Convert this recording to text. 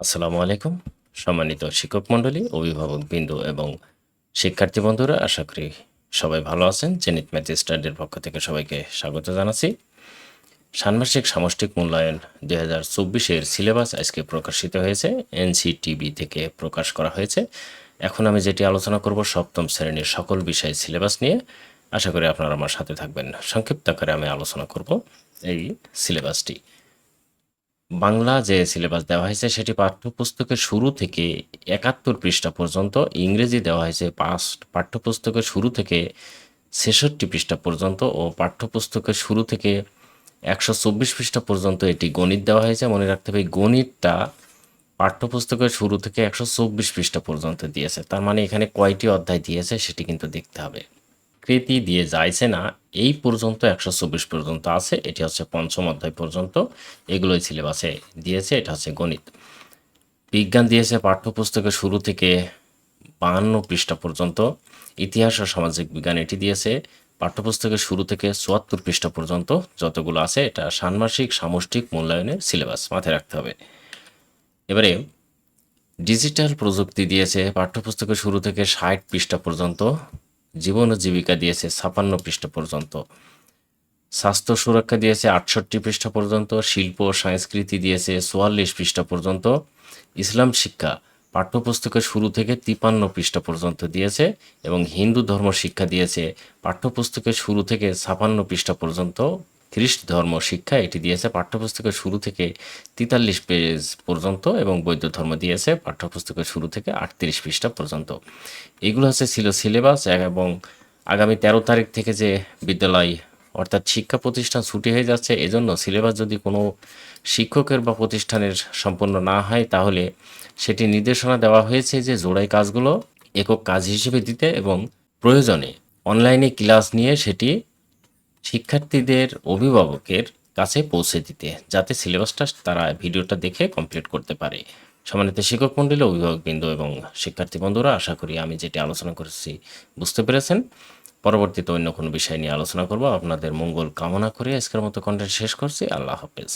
আসসালামু আলাইকুম। সম্মানিত শিক্ষক মণ্ডলী, অভিভাবক বিন্দু এবং শিক্ষার্থী বন্ধুরা, আশা করি সবাই ভালো আছেন। জেনিত ম্যাথ স্টাডির পক্ষ থেকে সবাইকে স্বাগত জানাচ্ছি। ষান্মাসিক সামষ্টিক মূল্যায়ন দুই হাজার চব্বিশের সিলেবাস আজকে প্রকাশিত হয়েছে এনসিটিভি থেকে প্রকাশ করা হয়েছে। এখন আমি যেটি আলোচনা করব, সপ্তম শ্রেণির সকল বিষয় সিলেবাস নিয়ে। আশা করি আপনারা আমার সাথে থাকবেন। সংক্ষিপ্ত আকারে আমি আলোচনা করব এই সিলেবাসটি। বাংলা যে সিলেবাস দেওয়া হয়েছে, সেটি পাঠ্যপুস্তকের শুরু থেকে একাত্তর পৃষ্ঠা পর্যন্ত, ইংরেজি দেওয়া হয়েছে পাঁচ পাঠ্যপুস্তকের শুরু থেকে ছেষট্টি পৃষ্ঠা পর্যন্ত ও পাঠ্যপুস্তকের শুরু থেকে একশো চব্বিশ পৃষ্ঠা পর্যন্ত এটি গণিত দেওয়া হয়েছে। মনে রাখতে হবে, গণিতটা পাঠ্যপুস্তকের শুরু থেকে একশো চব্বিশ পৃষ্ঠা পর্যন্ত দিয়েছে। তার মানে এখানে কয়টি অধ্যায় দিয়েছে, সেটি কিন্তু দেখতে হবে। কৃতি দিয়ে যাইছে না, এই পর্যন্ত একশো চব্বিশ পর্যন্ত আছে, এটি হচ্ছে পঞ্চম অধ্যায় পর্যন্ত, এগুলোই সিলেবাসে দিয়েছে, এটা হচ্ছে গণিত। বিজ্ঞান দিয়েছে পাঠ্যপুস্তকের শুরু থেকে বাহান্ন পৃষ্ঠা পর্যন্ত, ইতিহাস ও সামাজিক বিজ্ঞান এটি দিয়েছে, পাঠ্যপুস্তকের শুরু থেকে চুয়াত্তর পৃষ্ঠা পর্যন্ত যতগুলো আছে, এটা ষান্মাসিক, সামষ্টিক মূল্যায়নের সিলেবাস মাথায় রাখতে হবে। এবারে, ডিজিটাল প্রযুক্তি দিয়েছে, পাঠ্যপুস্তকের শুরু থেকে ষাট পৃষ্ঠা পর্যন্ত জীবন ও জীবিকা দিয়েছে ছাপান্ন পৃষ্ঠা পর্যন্ত। স্বাস্থ্য সুরক্ষা দিয়েছে আটষট্টি পৃষ্ঠা পর্যন্ত, শিল্প সংস্কৃতি দিয়েছে চুয়াল্লিশ পৃষ্ঠা পর্যন্ত, ইসলাম শিক্ষা পাঠ্যপুস্তকের শুরু থেকে তিপান্ন পৃষ্ঠা পর্যন্ত দিয়েছে এবং হিন্দু ধর্ম শিক্ষা দিয়েছে পাঠ্যপুস্তকের শুরু থেকে ছাপান্ন পৃষ্ঠা পর্যন্ত খ্রিস্ট ধর্ম শিক্ষা, এটি দিয়েছে পাঠ্যপুস্তকের শুরু থেকে তেতাল্লিশ পেজ পর্যন্ত এবং বৌদ্ধ ধর্ম দিয়েছে পাঠ্যপুস্তকের শুরু থেকে আটত্রিশ পৃষ্ঠা পর্যন্ত। এগুলো হচ্ছে ছিল সিলেবাস এবং আগামী তেরো তারিখ থেকে যে বিদ্যালয় অর্থাৎ শিক্ষা প্রতিষ্ঠান ছুটি হয়ে যাচ্ছে, এজন্য সিলেবাস যদি কোনো শিক্ষকের বা প্রতিষ্ঠানের সম্পন্ন না হয়, তাহলে সেটি নির্দেশনা দেওয়া হয়েছে যে জোড়াই কাজগুলো একক কাজ হিসেবে দিতে এবং প্রয়োজনে অনলাইনে ক্লাস নিয়ে সেটি শিক্ষার্থীদের অভিভাবকের কাছে পৌঁছে দিতে, যাতে সিলেবাসটা তারা ভিডিওটা দেখে কমপ্লিট করতে পারে। সম্মানিত শিক্ষক মণ্ডলী অভিভাবকবৃন্দ এবং শিক্ষার্থী বন্ধুরা, আশা করি আমি যেটি আলোচনা করেছি বুঝতে পেরেছেন। পরবর্তীতে অন্য কোনো বিষয় নিয়ে আলোচনা করব। আপনাদের মঙ্গল কামনা করে আজকের মতো কন্টেন্ট শেষ করছি। আল্লাহ হাফেজ।